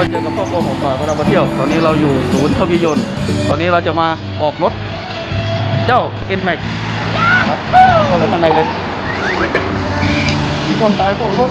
ก็ผมหน่อยพาเรามาเที่ยว ตอนนี้เราอยู่ศูนย์ทวียนต์ ตอนนี้เราจะมาออกรถ เจ้า n m a x เข้าไปข้างในเลยมีคนตายพวกรถ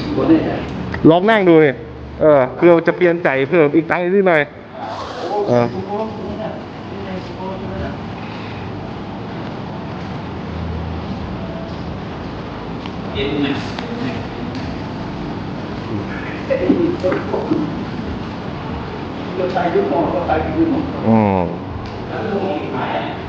ญ่มากเลยลองนั่งดูเนี่ยเออเพื่อจะเปลี่ยนใจเพิ่มอีกตังค์นิดหน่อยเอออืมตัดไปดูกันรีวิวกันนะเดี๋ยวจะถ่าย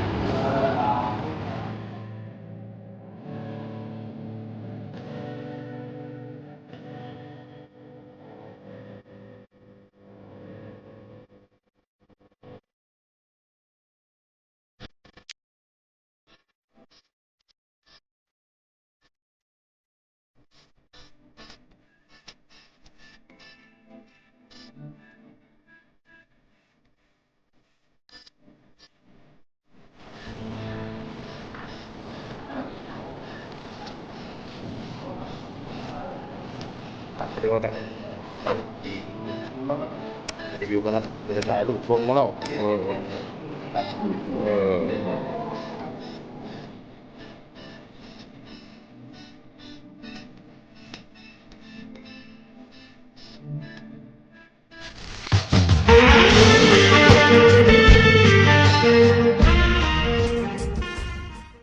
tengok tak? Tapi bukan tak Dia tak ada hubung tau Oh Oh